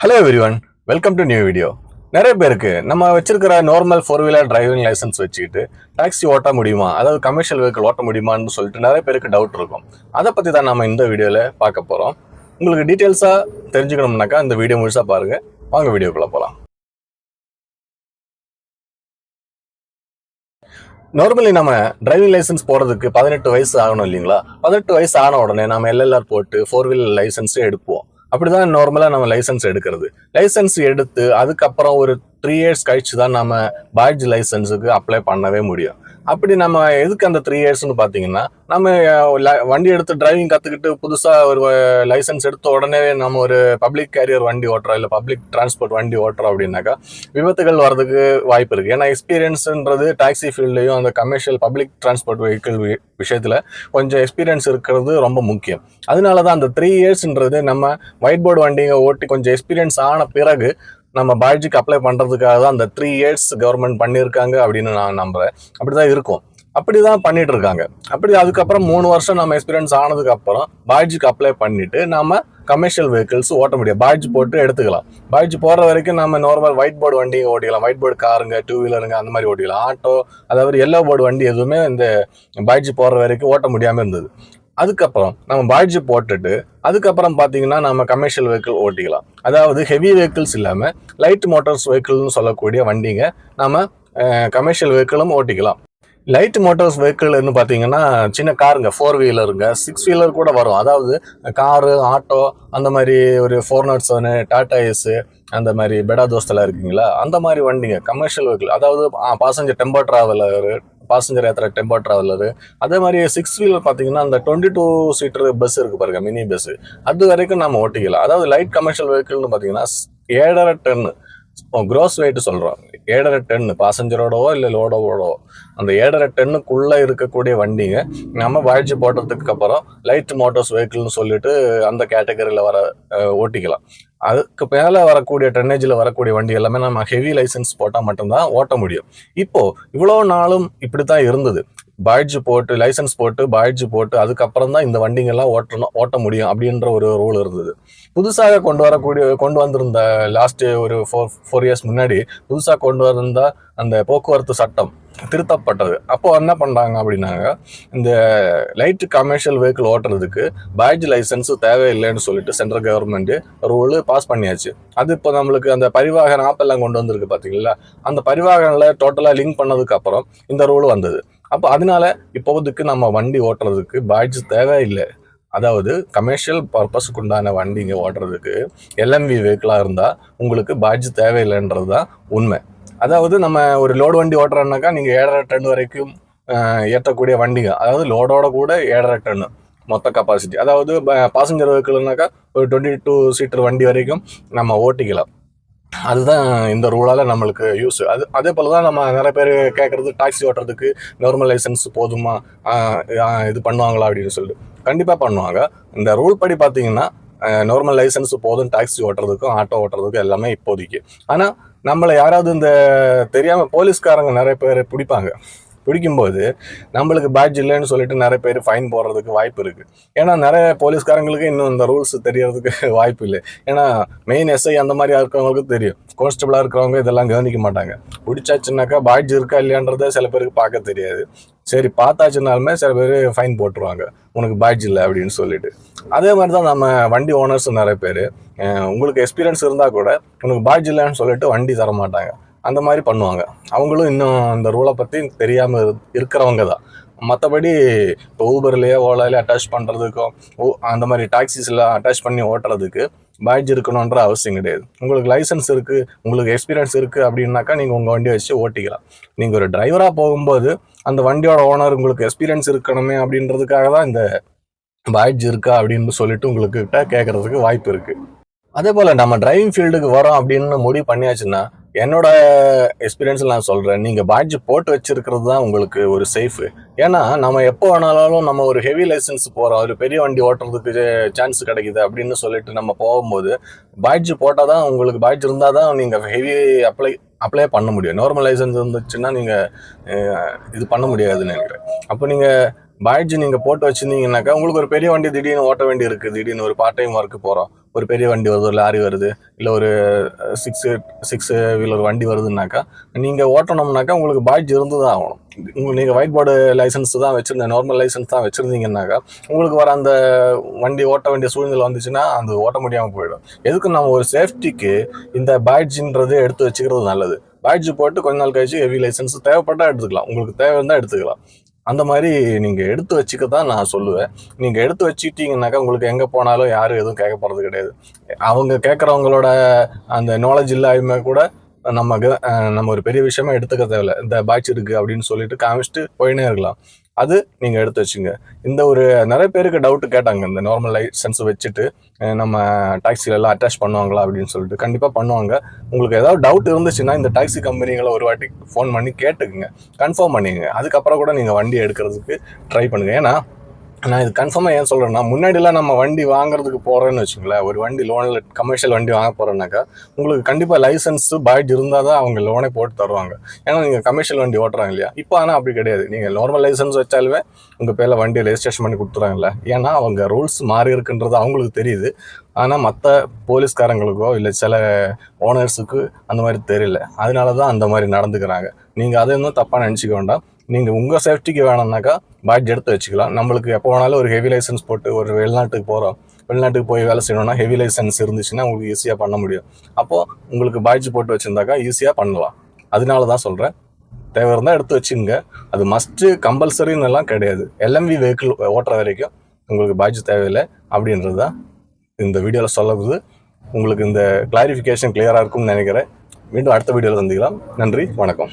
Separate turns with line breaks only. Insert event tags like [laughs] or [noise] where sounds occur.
Hello everyone welcome to new video நிறைய பேருக்கு நம்ம வச்சிருக்கிற normal four wheeler driving licence வச்சுக்கிட்டு டாக்ஸி ஓட்ட முடியுமா? அதாவது கமர்ஷியல் வெஹிக்கிள் ஓட்ட முடியுமான்னு சொல்லிட்டு நிறைய பேருக்கு டவுட் இருக்கும். அதை பற்றி தான் நம்ம இந்த வீடியோவில் பார்க்க போகிறோம் உங்களுக்கு டீட்டெயில்ஸாக தெரிஞ்சுக்கணும்னாக்கா இந்த வீடியோ முழுசாக பாருங்கள் வாங்க வீடியோக்குள்ளே போகலாம் நார்மலி நம்ம டிரைவிங் லைசன்ஸ் போகிறதுக்கு பதினெட்டு வயசு ஆகணும் இல்லைங்களா? பதினெட்டு வயசு ஆன உடனே நம்ம எல்எல்ஆர் போட்டு ஃபோர் வீலர் லைசன்ஸும் எடுப்போம். அப்படிதான் நார்மலாக நம்ம லைசன்ஸ் எடுக்கிறது. லைசன்ஸ் எடுத்து அதுக்கப்புறம் ஒரு த்ரீ இயர்ஸ் கழிச்சு தான் நம்ம பேட்ஜ் லைசன்ஸுக்கு அப்ளை பண்ணவே முடியும். அப்படி நம்ம எதுக்கு அந்த த்ரீ இயர்ஸ்னு பார்த்தீங்கன்னா நம்ம வண்டி எடுத்து டிரைவிங் கற்றுக்கிட்டு புதுசாக ஒரு லைசன்ஸ் எடுத்த உடனே நம்ம ஒரு பப்ளிக் கேரியர் வண்டி ஓட்டுறோம் இல்லை பப்ளிக் டிரான்ஸ்போர்ட் வண்டி ஓட்டுறோம் அப்படின்னாக்கா விபத்துகள் வர்றதுக்கு வாய்ப்பு இருக்குது ஏன்னா எக்ஸ்பீரியன்ஸுன்றது டாக்ஸி ஃபீல்ட்லையும் அந்த கமர்ஷியல் பப்ளிக் டிரான்ஸ்போர்ட் வெஹிக்கிள் விஷயத்தில் கொஞ்சம் எக்ஸ்பீரியன்ஸ் இருக்கிறது ரொம்ப முக்கியம். அதனால தான் அந்த த்ரீ இயர்ஸ்ன்றது நம்ம ஒயிட் போர்டு வண்டிங்க ஓட்டி கொஞ்சம் எக்ஸ்பீரியன்ஸ் ஆன பிறகு நம்ம பாய்ஜிக்கு அப்ளை பண்ணுறதுக்காக தான் அந்த த்ரீ இயர்ஸ் கவர்மெண்ட் பண்ணியிருக்காங்க அப்படின்னு நான் நம்புகிறேன் அப்படி தான் இருக்கும். அப்படி தான் பண்ணிட்டு இருக்காங்க. அப்படி அதுக்கப்புறம் மூணு வருஷம் நம்ம எக்ஸ்பீரியன்ஸ் ஆனதுக்கு அப்புறம் பாய்ஜிக்கு அப்ளை பண்ணிட்டு நம்ம கமர்ஷியல் வெஹிக்கிள்ஸ் ஓட்ட முடியும். பாய்ஜ் போட்டு எடுத்துக்கலாம். பாய்ஜ் போகிற வரைக்கும் நம்ம நார்மல் ஒயிட் போர்டு வண்டி ஓட்டிக்கலாம். ஒயிட் போர்டு காருங்க டூ வீலருங்க அந்த மாதிரி ஓட்டிக்கலாம். ஆட்டோ அதாவது எல்லோ போர்டு வண்டி எதுவுமே இந்த பாய்ஜ் போகிற வரைக்கும் ஓட்ட முடியாமல் இருந்தது. அதுக்கப்புறம் நம்ம பாய்ஜி போட்டுட்டு அதுக்கப்புறம் பார்த்தீங்கன்னா நம்ம கமர்ஷியல் வெஹிக்கிள் ஓட்டிக்கலாம். அதாவது ஹெவி வெஹிக்கிள்ஸ் இல்லாமல் லைட் மோட்டார்ஸ் வெஹிக்கிள்னு சொல்லக்கூடிய வண்டிங்க நம்ம கமர்ஷியல் வெஹிக்கிளும் ஓட்டிக்கலாம். லைட் மோட்டார்ஸ் வெஹிக்கிள்னு பார்த்தீங்கன்னா சின்ன காருங்க ஃபோர் வீலருங்க சிக்ஸ் வீலர் கூட வரும். அதாவது காரு ஆட்டோ அந்த மாதிரி ஒரு four naught seven Tata ace அந்த மாதிரி பெடா தோஸ்தெல்லாம் இருக்குங்களா? அந்த மாதிரி வண்டிங்க கமர்ஷியல் வெஹிக்கிள் அதாவது பாசஞ்சர் டெம்போ ட்ராவலரு பாசஞ்சர் ஏற்றுற டெம்போ ட்ராவலரு அதே மாதிரி சிக்ஸ் வீலர் பார்த்தீங்கன்னா அந்த டுவெண்ட்டி டூ சீட்டர் பஸ் இருக்குது பாருங்க மினி பஸ் அது வரைக்கும் நம்ம ஓட்டிக்கலாம் அதாவது லைட் கமர்ஷியல் வெஹிக்கிள்னு பார்த்தீங்கன்னா ஏழரை டன்னு க்ரோஸ் வெயிட் சொல்கிறோம் ஏழரை டென்னு பாசஞ்சரோடவோ இல்லை லோடோவோடவோ அந்த ஏழரை டென்னுக்குள்ளே இருக்கக்கூடிய வண்டிங்க நம்ம வாழ்ச்சி போட்டதுக்கு அப்புறம் லைட் மோட்டார்ஸ் வெஹிக்கிள்னு சொல்லிட்டு அந்த கேட்டகரியில் வர ஓட்டிக்கலாம். அதுக்கு மேலே வரக்கூடிய டென்னேஜில் வரக்கூடிய வண்டி எல்லாமே நம்ம ஹெவி லைசன்ஸ் போட்டால் மட்டும்தான் ஓட்ட முடியும். இப்போது இவ்வளோ நாளும் இப்படி தான் இருந்தது. பாய்ஜ் போட்டு லைசன்ஸ் போட்டு பாய்ஜ் போட்டு அதுக்கப்புறம் தான் இந்த வண்டிங்கெல்லாம் ஓட்டணும் ஓட்ட முடியும் அப்படின்ற ஒரு ரூல் இருந்தது. புதுசாக கொண்டு வரக்கூடிய கொண்டு வந்திருந்த லாஸ்ட் ஒரு ஃபோர் ஃபோர் இயர்ஸ் முன்னாடி புதுசாக கொண்டு வந்திருந்த அந்த போக்குவரத்து சட்டம் திருத்தப்பட்டது. அப்போ என்ன பண்ணாங்க அப்படின்னாங்க இந்த லைட் கமர்ஷியல் வெஹிக்கிள் ஓட்டுறதுக்கு பேட்ஜ் லைசன்ஸ் தேவையில்லைன்னு சொல்லிட்டு சென்ட்ரல் கவர்மெண்ட் ரூலு பாஸ் பண்ணியாச்சு. அது இப்போ நம்மளுக்கு அந்த பரிவாகன் ஆப் எல்லாம் கொண்டு வந்திருக்கு பார்த்தீங்களா அந்த பரிவாகனில் டோட்டலாக லிங்க் பண்ணதுக்கப்புறம் இந்த ரூல் வந்தது. அப்போ அதனால இப்போதைக்கு நம்ம வண்டி ஓட்டுறதுக்கு பேட்ஜ் தேவையில்லை. அதாவது கமர்ஷியல் பர்பஸ்க்குண்டான வண்டிங்க ஓட்டுறதுக்கு எல்எம்வி வெஹிக்கிளாக இருந்தால் உங்களுக்கு பேட்ஜ் தேவையில்லைன்றது தான் உண்மை. அதாவது நம்ம ஒரு லோடு வண்டி ஓட்டுறோம்னாக்கா நீங்கள் ஏழரை டன் வரைக்கும் ஏற்றக்கூடிய வண்டிங்க அதாவது லோடோட கூட ஏழரை டன்னு மொத்த கெப்பாசிட்டி அதாவது பாசஞ்சர் வெஹிக்கிள்னாக்கா ஒரு டுவெண்ட்டி டூ சீட்டர் வண்டி வரைக்கும் நம்ம ஓட்டிக்கலாம். அதுதான் இந்த ரூலால் நம்மளுக்கு யூஸ் அது அதே போல் தான் நம்ம நிறைய பேர் கேட்குறது டாக்ஸி ஓட்டுறதுக்கு நார்மல் லைசன்ஸ் போதுமா இது பண்ணுவாங்களா அப்படின்னு சொல்லிட்டு. கண்டிப்பாக பண்ணுவாங்க. இந்த ரூல் படி பார்த்தீங்கன்னா நார்மல் லைசன்ஸ் போதும் டாக்ஸி ஓட்டுறதுக்கும் ஆட்டோ ஓட்டுறதுக்கும் எல்லாமே இப்போதைக்கு. ஆனால் நம்மளை யாராவது இந்த தெரியாமல் போலீஸ்காரங்க நிறைய பேர் பிடிப்பாங்க. பிடிக்கும்போது நம்மளுக்கு பேட்ஜ் இல்லைன்னு சொல்லிட்டு நிறைய பேர் ஃபைன் போடுறதுக்கு வாய்ப்பு இருக்குது ஏன்னா நிறைய போலீஸ்காரங்களுக்கு இன்னும் இந்த ரூல்ஸ் தெரியறதுக்கு [laughs] வாய்ப்பு இல்லை. ஏன்னா மெயின் எஸ்ஐ அந்த மாதிரி இருக்கிறவங்களுக்கு தெரியும். கான்ஸ்டபிளாக இருக்கிறவங்க இதெல்லாம் கவனிக்க மாட்டாங்க. பிடிச்சாச்சுனாக்கா பேட்ஜ் இருக்கா இல்லையான்றதை சில பேருக்கு பார்க்க தெரியாது. சரி பார்த்தாச்சுனாலுமே சில பேர் ஃபைன் போட்டுருவாங்க. உனக்கு பேட்ஜ் இல்லை அப்படின்னு சொல்லிட்டு. அதே மாதிரி தான் நம்ம வண்டி ஓனர்ஸ் நிறைய பேர். உங்களுக்கு எக்ஸ்பீரியன்ஸ் இருந்தால் கூட உனக்கு பேட்ஜ் இல்லைன்னு சொல்லிட்டு வண்டி தர மாட்டாங்க அந்த மாதிரி பண்ணுவாங்க. அவங்களும் இன்னும் அந்த ரூலை பற்றி தெரியாமல் இருக்கிறவங்க தான். மற்றபடி இப்போ ஊபர்லேயே ஓலாலேயே அட்டாச் பண்ணுறதுக்கும் ஓ அந்த மாதிரி டாக்ஸிஸில் அட்டாச் பண்ணி ஓட்டுறதுக்கு பேட்ஜ் இருக்கணுன்ற அவசியம் கிடையாது. உங்களுக்கு லைசன்ஸ் இருக்குது உங்களுக்கு எக்ஸ்பீரியன்ஸ் இருக்குது அப்படின்னாக்கா நீங்கள் உங்கள் வண்டியை வச்சு ஓட்டிக்கலாம். நீங்கள் ஒரு டிரைவராக போகும்போது அந்த வண்டியோட ஓனர் உங்களுக்கு எக்ஸ்பீரியன்ஸ் இருக்கணுமே அப்படின்றதுக்காக தான் இந்த பேட்ஜ் இருக்கா அப்படின்னு சொல்லிட்டு உங்களுக்கு கிட்ட கேட்கறதுக்கு வாய்ப்பு இருக்குது அதே போல் நம்ம டிரைவிங் ஃபீல்டுக்கு வரோம் அப்படின்னு முடிவு பண்ணியாச்சுன்னா என்னோட எக்ஸ்பீரியன்ஸில் நான் சொல்கிறேன் நீங்கள் பேட்ஜ் போட்டு வச்சுருக்கிறது தான் உங்களுக்கு ஒரு சேஃபு ஏன்னா நம்ம எப்போ வேணாலும் நம்ம ஒரு ஹெவி லைசன்ஸ் போகிறோம் ஒரு பெரிய வண்டி ஓட்டுறதுக்கு சான்ஸ் கிடைக்குது அப்படின்னு சொல்லிட்டு நம்ம போகும்போது பேட்ஜ் போட்டால் தான் உங்களுக்கு பேட்ஜ் இருந்தால் தான் நீங்கள் ஹெவி அப்ளை அப்ளை பண்ண முடியும். நார்மல் லைசன்ஸ் இருந்துச்சுன்னா நீங்கள் இது பண்ண முடியாதுன்னு நினைக்கிறேன். அப்போ நீங்கள் பேட்ஜ் நீங்கள் போட்டு வச்சிருந்தீங்கன்னாக்கா உங்களுக்கு ஒரு பெரிய வண்டி திடீர்னு ஓட்ட வேண்டி இருக்குது திடீர்னு ஒரு பார்ட் டைம் ஒர்க்கு போகிறோம் ஒரு பெரிய வண்டி வருது ஒரு லாரி வருது இல்லை ஒரு சிக்ஸு சிக்ஸ் வீலர் வண்டி வருதுன்னாக்கா நீங்கள் ஓட்டணும்னாக்கா உங்களுக்கு பாய்ஜ் இருந்து தான் ஆகணும். உங்களுக்கு நீங்கள் ஒயிட் போர்டு லைசன்ஸ் தான் வச்சுருந்தேன் நார்மல் லைசன்ஸ் தான் வச்சுருந்தீங்கன்னாக்கா உங்களுக்கு வர அந்த வண்டி ஓட்ட வேண்டிய சூழ்நிலை வந்துச்சுன்னா அது ஓட்ட முடியாமல் போயிடும். எதுக்கு நம்ம ஒரு சேஃப்டிக்கு இந்த பேட்ஜின்றதை எடுத்து வச்சுக்கிறது நல்லது? பேட்ஜ் போட்டு கொஞ்ச நாள் கழிச்சு ஹெவி லைசன்ஸ் தேவைப்பட்டால் எடுத்துக்கலாம். உங்களுக்கு தேவை இருந்தால் எடுத்துக்கலாம். அந்த மாதிரி நீங்கள் எடுத்து வச்சுக்க தான் நான் சொல்லுவேன். நீங்கள் எடுத்து வச்சுக்கிட்டீங்கன்னாக்கா உங்களுக்கு எங்கே போனாலும் யாரும் எதுவும் கேட்க போகிறது கிடையாது. அவங்க கேட்குறவங்களோட அந்த நாலேஜ் இல்லாமல் கூட நம்ம நம்ம ஒரு பெரிய விஷயமா எடுத்துக்க தேவையில்ல. இந்த பேட்ச் இருக்குது அப்படின்னு சொல்லிட்டு காமிச்சிட்டு போயினே இருக்கலாம். அது நீங்கள் எடுத்து வச்சுங்க. இந்த ஒரு நிறைய பேருக்கு டவுட்டு கேட்டாங்க. இந்த நார்மல் லைசன்ஸ் வச்சுட்டு நம்ம டாக்ஸிலெல்லாம் அட்டாச் பண்ணுவாங்களா அப்படின்னு சொல்லிட்டு. கண்டிப்பாக பண்ணுவாங்க. உங்களுக்கு ஏதாவது டவுட் இருந்துச்சுன்னா இந்த டாக்ஸி கம்பெனிகளை ஒரு வாட்டி ஃபோன் பண்ணி கேட்டுக்குங்க. கன்ஃபார்ம் பண்ணிக்கங்க அதுக்கப்புறம் கூட நீங்கள் வண்டி எடுக்கிறதுக்கு ட்ரை பண்ணுங்கள் ஏன்னா நான் இது கன்ஃபார்மாக ஏன் சொல்கிறேன்னா முன்னாடிலாம் நம்ம வண்டி வாங்குறதுக்கு போகிறோன்னு வச்சுங்களேன் ஒரு வண்டி லோனில் கமர்ஷியல் வண்டி வாங்க போகிறோன்னாக்கா உங்களுக்கு கண்டிப்பாக லைசன்ஸு பாய்ட் இருந்தால் தான் அவங்க லோனே போட்டு தருவாங்க. ஏன்னா நீங்கள் கமர்ஷியல் வண்டி ஓட்டுறாங்க இல்லையா? இப்போ ஆனால் அப்படி கிடையாது. நீங்கள் நார்மல் லைசன்ஸ் வச்சாலுமே உங்கள் பேரில் வண்டி ரெஜிஸ்ட்ரேஷன் பண்ணி கொடுத்துறாங்கல்ல. ஏன்னா அவங்க ரூல்ஸ் மாறி இருக்குன்றது அவங்களுக்கு தெரியுது. ஆனால் மற்ற போலீஸ்காரங்களுக்கோ இல்லை சில ஓனர்ஸுக்கு அந்த மாதிரி தெரியல. அதனால தான் அந்த மாதிரி நடந்துக்கிறாங்க. நீங்கள் அதை இன்னும் தப்பாக நினச்சிக்க வேண்டாம். நீங்கள் உங்கள் சேஃப்டிக்கு வேணும்னாக்கா பேட்ஜ் எடுத்து வச்சுக்கலாம். நம்மளுக்கு எப்போ வேணாலும் ஒரு ஹெவி லைசன்ஸ் போட்டு ஒரு வெளிநாட்டுக்கு போகிறோம் வெளிநாட்டுக்கு போய் வேலை செய்யணும்னா ஹெவி லைசன்ஸ் இருந்துச்சுன்னா உங்களுக்கு ஈஸியாக பண்ண முடியும். அப்போது உங்களுக்கு பேட்ஜ் போட்டு வச்சுருந்தாக்கா ஈஸியாக பண்ணலாம். அதனால தான் சொல்கிறேன் தேவை இருந்தால் எடுத்து வச்சுங்க அது மஸ்ட்டு கம்பல்சரின்னு எல்லாம் கிடையாது. எல்எம்வி வெஹிக்கிள் ஓட்டுற வரைக்கும் உங்களுக்கு பேட்ஜ் தேவையில்லை அப்படின்றது தான் இந்த வீடியோவில் சொல்லப்படுது உங்களுக்கு இந்த கிளாரிஃபிகேஷன் கிளியராக இருக்கும்னு நினைக்கிறேன். மீண்டும் அடுத்த வீடியோவில் சந்திக்கலாம். நன்றி வணக்கம்.